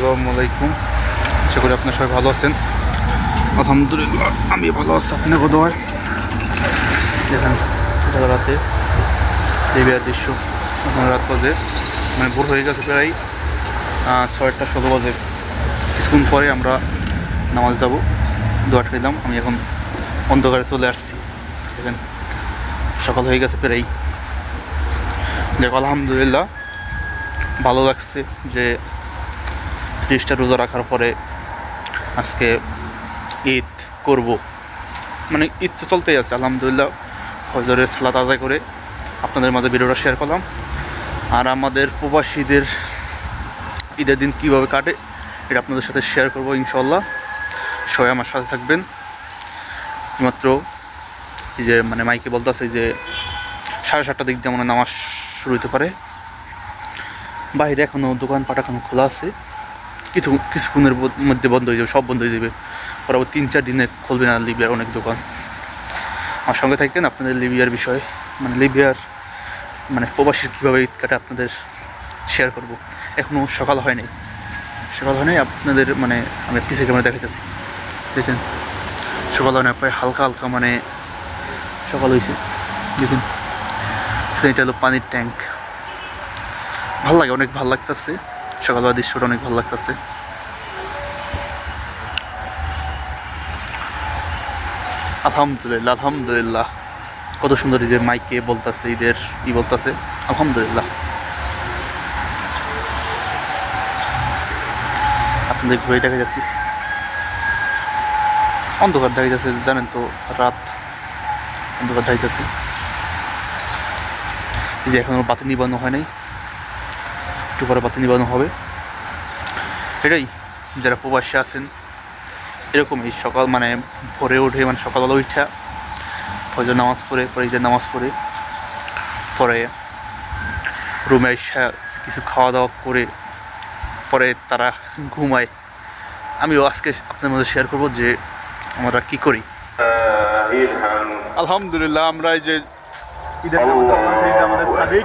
আসসালামু আলাইকুম। আশা করি আপনার সবাই ভালো আছেন। আলহামদুলিল্লাহ আমি ভালো আছি। আপনি বোধ হয় দেখেন রাতে এই বিয়ার দৃশ্য। এখন রাত বাজে মানে ভোর হয়ে গেছে প্রায় ছয়টা ষোলো বাজে। কিছুক্ষণ পরে আমরা নামাজ যাব, দোয়া খেলাম, আমি এখন অন্ধকারে চলে আসছি। দেখেন, সকাল হয়ে গেছে প্রায়। দেখ আলহামদুলিল্লাহ, ভালো লাগছে যে ত্রিশটা রোজা রাখার পরে আজকে ঈদ করব। মানে ঈদ তো চলতেই আছে, আলহামদুলিল্লাহ। ফজরের সালাত আদায় করে আপনাদের মাঝে ভিডিওটা শেয়ার করলাম। আর আমাদের প্রবাসীদের ঈদের দিন কীভাবে কাটে, এটা আপনাদের সাথে শেয়ার করব ইনশাল্লাহ সবাই আমার সাথে থাকবেন। মাত্র যে মানে মাইকে বলতে বলতেছে যে, সাড়ে সাতটার দিক দিয়ে মনে নামাজ শুরু হতে পারে। বাইরে এখনও দোকানপাট এখনও খোলা আছে। কিছু কিছুক্ষণের মধ্যে বন্ধ হয়ে যাবে, সব বন্ধ হয়ে যাবে। পরবর্তী তিন চার দিনে খুলবে না লিবিয়ার অনেক দোকান। আমার সঙ্গে থাকেন আপনাদের লিবিয়ার বিষয়ে। মানে লিবিয়ার মানে প্রবাসীর কীভাবে ঈদ কাটে আপনাদের শেয়ার করব। এখনও সকাল হয়নি। সকাল হয়নি, আপনাদের মানে আমি পিসে ক্যামেরা দেখাইতেছি। দেখেন, সকাল হয় না প্রায় হালকা হালকা মানে সকাল হয়েছে দেখুন, এটা হলো পানির ট্যাঙ্ক। ভালো লাগে, অনেক ভালো লাগতেছে। সকালবেলা দৃশ্যটা অনেক ভালো লাগতেছে। আলহামদুলিল্লাহ আলহামদুলিল্লাহ। কত সুন্দর যে মাইকে বলতেছে, ঈদের ই বলতেছে। আলহামদুলিল্লাহ। আপনাদের ঘুরে দেখা যাচ্ছি। অন্ধকার দেখা যাচ্ছে, জানেন তো, রাত অন্ধকার দেখা যাচ্ছে। যে এখনও বাতি নিবানো হয় নাই। একটু পরে বাতি নিবানো হবে। এটাই, যারা প্রবাসী আছেন এরকমই সকাল মানে ভোরে উঠে মানে সকালবেলা উঠা, ফজর নামাজ পড়ে, পরে ঈদের নামাজ পড়ে, পরে রুমে এসে কিছু খাওয়া দাওয়া করে, পরে তারা ঘুমায়। আমিও আজকে আপনার মধ্যে শেয়ার করব যে আমরা কি করি। আলহামদুলিল্লাহ, আমরা এই যে ঈদের আমাদের সাদিক।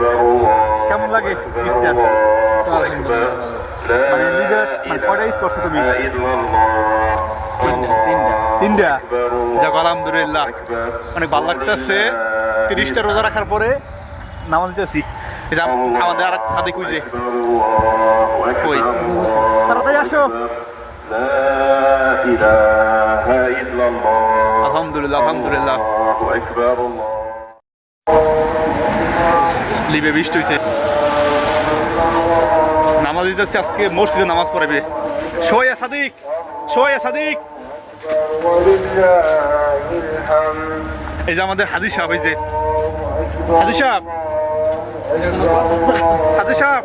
কেমন লাগে ঈদটা? মানে মানে কয়টা ঈদ করছ তুমি? তিনটা। যাক আলহামদুলিল্লাহ। অনেক ভালো লাগতেছে। তিরিশটা রোজা রাখার পরে নামাজ দিতেছি। এই আমাদের আর এক সাদিক ওই কই তাড়াতাড়ি আসো। আলহামদুলিল্লাহ আলহামদুলিল্লাহ। লিবে বৃষ্টি হয়েছে নামাজ দিতেছে আজকে, মসজিদে নামাজ পড়াবে সোয়া সাদিক সোয়া সাদিক। এই যে আমাদের হাজি সাহেব এই যে। হাজি সাহেব। হাজি সাহেব।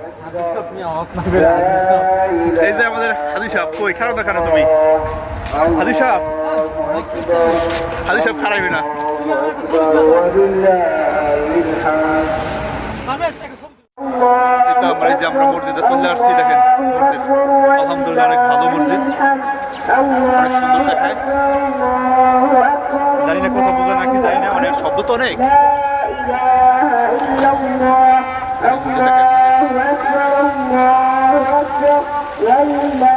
এই যে আমাদের হাজি সাহেব, কই খারাপ দেখানো তুমি। হাজি সাহেব। হাজি সাহেব খারাপই না। আমরা এই যে আমরা মসজিদে চলে আসছি, দেখেন মসজিদ। আলহামদুলিল্লাহ অনেক ভালো মসজিদ। অনেক সুন্দর দেখায়। জানি না কথা বোঝা নাকি, জানি না অনেক শব্দ তো অনেক।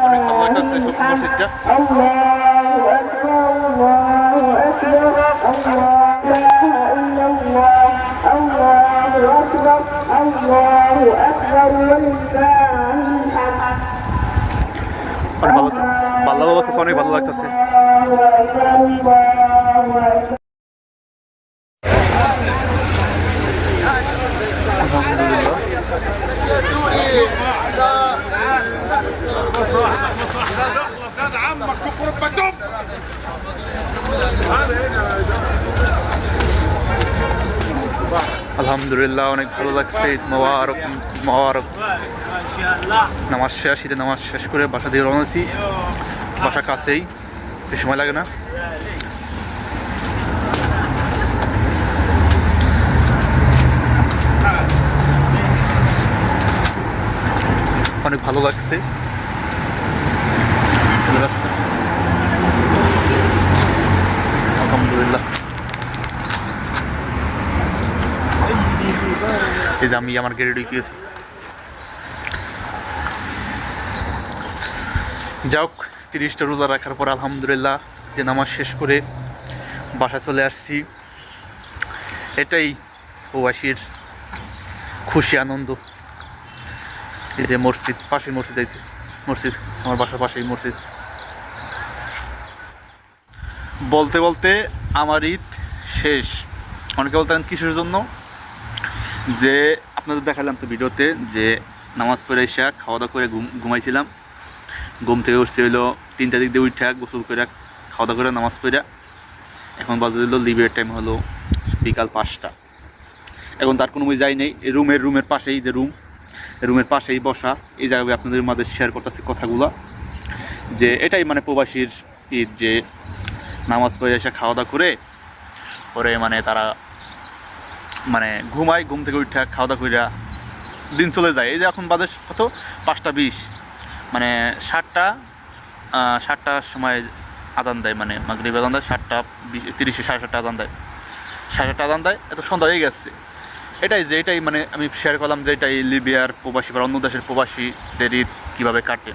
অনেক ভালো লাগতেছে মসজিদটা। অনেক ভালো ভালো লাগতেছে অনেক ভালো লাগতেছে আলহামদুলিল্লাহ زاد عمك يخرب بدم আলহামদুলিল্লাহ অনেক ভালো লাগছে ঈদ মোবারক মোবারক নামাজ শেষ, ঈদের নামাজ শেষ করে বাসা দিয়ে রওনা দিছি বাসা কাছেই, বেশি সময় লাগে না। অনেক ভালো লাগছে। রাস্তা। আলহামদুলিল্লাহ। এই যে আমি আমার গেড়ে ঢুকিয়েছি। যাক তিরিশটা রোজা রাখার পর আলহামদুলিল্লাহ যে নামাজ শেষ করে বাসা চলে আসছি। এটাই প্রবাসীর খুশি আনন্দ। এই যে মসজিদ পাশে মসজিদ, এই মসজিদ, আমার বাসার পাশেই মসজিদ। বলতে বলতে আমার ঈদ শেষ। অনেকে বলতেন কিসের জন্য? যে আপনাদের দেখালাম তো ভিডিওতে যে নামাজ পড়ে এসে খাওয়া দাওয়া করে ঘুম ঘুমাইছিলাম। ঘুম থেকে উঠছে হইল তিনটা দিক দিয়ে উঠে গোসল করে খাওয়া দাওয়া করে নামাজ পড়ে এখন বাজে দিল লিভের টাইম হলো বিকাল পাঁচটা। এখন তার কোনো যাই নেই। রুমের রুমের পাশেই যে রুম রুমের পাশেই বসা। এই জায়গায় আপনাদের মাঝে শেয়ার করতেছি কথাগুলো। যে এটাই মানে প্রবাসীর ঈদ, যে নামাজ পড়ে এসে খাওয়া দাওয়া করে, পরে মানে তারা মানে ঘুমায়, ঘুম থেকে উঠে খাওয়া দাওয়া কইরা দিন চলে যায়। এই যে এখন বাজে কত পাঁচটা বিশ। মানে সাতটা সাতটার সময় আদান দেয় মানে মাগরীব আদান দেয়, সাতটা তিরিশে সাড়ে সাতটা আদান দেয়। সাড়ে সাতটা আদান দেয়, এত সন্ধ্যা হয়ে গেছে। এটাই যে, এটাই মানে আমি শেয়ার করলাম যে, এটাই লিবিয়ার প্রবাসী বা অন্য দেশের প্রবাসীদের ঈদ কীভাবে কাটে।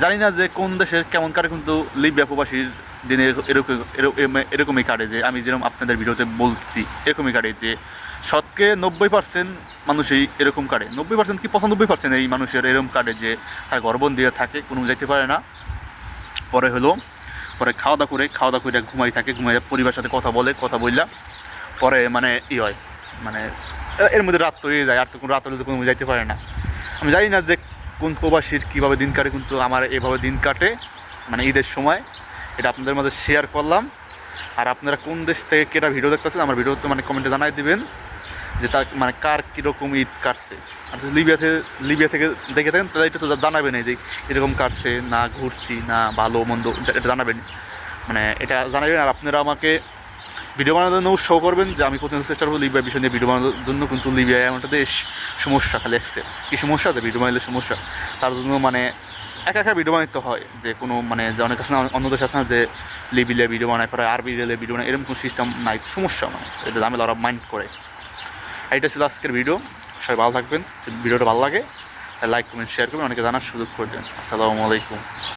জানি না যে কোন দেশের কেমন কারে কিন্তু লিবিয়া প্রবাসীর দিনে এরকম, এরকম- এরকমই কাটে যে আমি যেরকম আপনাদের ভিডিওতে বলছি, এরকমই কাটে যে শতকে নব্বই পার্সেন্ট মানুষই এরকম কাটে। নব্বই পার্সেন্ট কি পঁচানব্বই পার্সেন্ট এই মানুষের এরকম কাটে যে তার গর্বন দিয়ে থাকে, কোনো যেতে পারে না। পরে হলো, পরে খাওয়া দাওয়া করে খাওয়া দাওয়া করে ঘুমাই থাকে ঘুমাই পরিবারের সাথে কথা বলে, কথা বললা পরে মানে ই হয় মানে এর মধ্যে রাত তো হয়ে যায়, আর তো কোনো রাত হলে তো কোনো যাইতে পারে না। আমি জানি না যে কোন প্রবাসীর কীভাবে দিন কাটে, কিন্তু আমার এভাবে দিন কাটে মানে ঈদের সময়। এটা আপনাদের মাঝে শেয়ার করলাম। আর আপনারা কোন দেশ থেকে কেটা ভিডিও দেখতেছেন, আমার ভিডিওতে মানে কমেন্টে জানাই দিবেন যে তার মানে কার কীরকম ঈদ কাটছে। আর যদি লিবিয়া থেকে লিবিয়া থেকে দেখে থাকেন, তাহলে এটা তো জানাবেন এই যে এরকম কাটছে, না ঘুরছি, না ভালো, মন্দ, এটা জানাবেন। মানে এটা জানাবেন, আর আপনারা আমাকে ভিডিও বানানোর জন্য উৎসাহ করবেন যে আমি প্রথম চেষ্টা করব লিবিয়া বিষয় নিয়ে ভিডিও বানানোর জন্য, কিন্তু লিবিয়া এমন একটা দেশ সমস্যা খালি আসছে কী সমস্যা? আছে ভিডিও বানালে সমস্যা। তার জন্য মানে একা একা ভিডিও বানাতে হয় যে কোনো মানে যে অনেক আছে না, অন্য দেশ আছে না যে লিবিলে ভিডিও বানায় করে আরবি রেলে ভিডিও বানায়, এরকম কোনো সিস্টেম নাই, সমস্যা মানে এটা আমি ওরা মাইন্ড করে। এটা ছিল আজকের ভিডিও, সবাই ভালো থাকবেন, ভিডিওটা ভালো লাগে লাইক কমেন্ট শেয়ার করবেন, অনেকে জানার সুযোগ করবেন আসসালামু আলাইকুম।